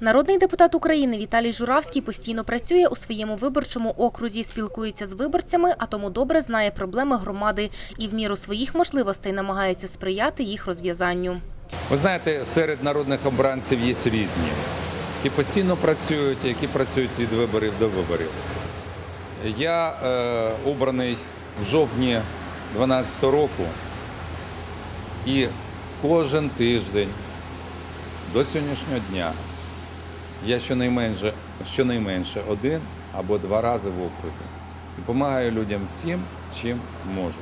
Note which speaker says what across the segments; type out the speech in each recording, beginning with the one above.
Speaker 1: Народний депутат України Віталій Журавський постійно працює у своєму виборчому окрузі, спілкується з виборцями, а тому добре знає проблеми громади і в міру своїх можливостей намагається сприяти їх розв'язанню.
Speaker 2: Ви знаєте, серед народних обранців є різні. І постійно працюють, які працюють від виборів до виборів. Я е, обраний в жовтні 2012 року і кожен тиждень до сьогоднішнього дня я щонайменше, щонайменше один або два рази в окрузі. І допомагаю людям всім, чим можу.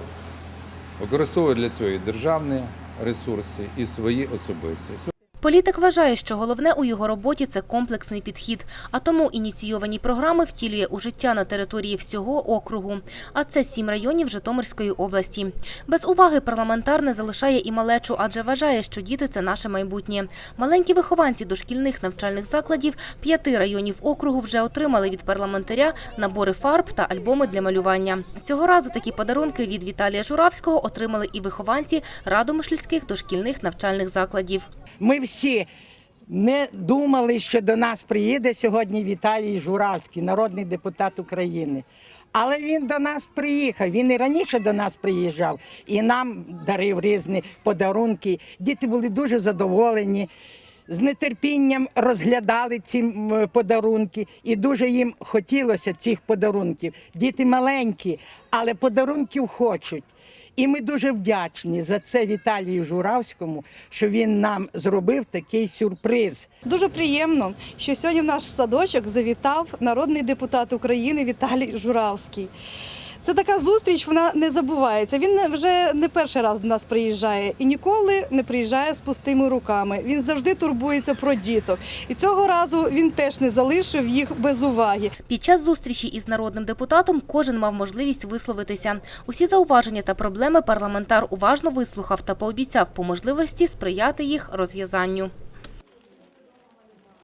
Speaker 2: Використовую для цього і державні ресурси, і свої особисті.
Speaker 1: Політик вважає, що головне у його роботі це комплексний підхід, а тому ініційовані програми втілює у життя на території всього округу. А це сім районів Житомирської області. Без уваги парламентар не залишає і малечу, адже вважає, що діти це наше майбутнє. Маленькі вихованці дошкільних навчальних закладів п'яти районів округу вже отримали від парламентаря набори фарб та альбоми для малювання. Цього разу такі подарунки від Віталія Журавського отримали і вихованці радомишльських дошкільних навчальних закладів.
Speaker 3: Ми всі не думали, що до нас приїде сьогодні Віталій Журавський, народний депутат України. Але він до нас приїхав. Він і раніше до нас приїжджав і нам дарив різні подарунки. Діти були дуже задоволені. З нетерпінням розглядали ці подарунки, і дуже їм хотілося цих подарунків. Діти маленькі, але подарунків хочуть. І ми дуже вдячні за це Віталію Журавському, що він нам зробив такий сюрприз.
Speaker 4: Дуже приємно, що сьогодні в наш садочок завітав народний депутат України Віталій Журавський. Це така зустріч, вона не забувається. Він вже не перший раз до нас приїжджає і ніколи не приїжджає з пустими руками. Він завжди турбується про діток. І цього разу він теж не залишив їх без уваги.
Speaker 1: Під час зустрічі із народним депутатом кожен мав можливість висловитися. Усі зауваження та проблеми парламентар уважно вислухав та пообіцяв по можливості сприяти їх розв'язанню.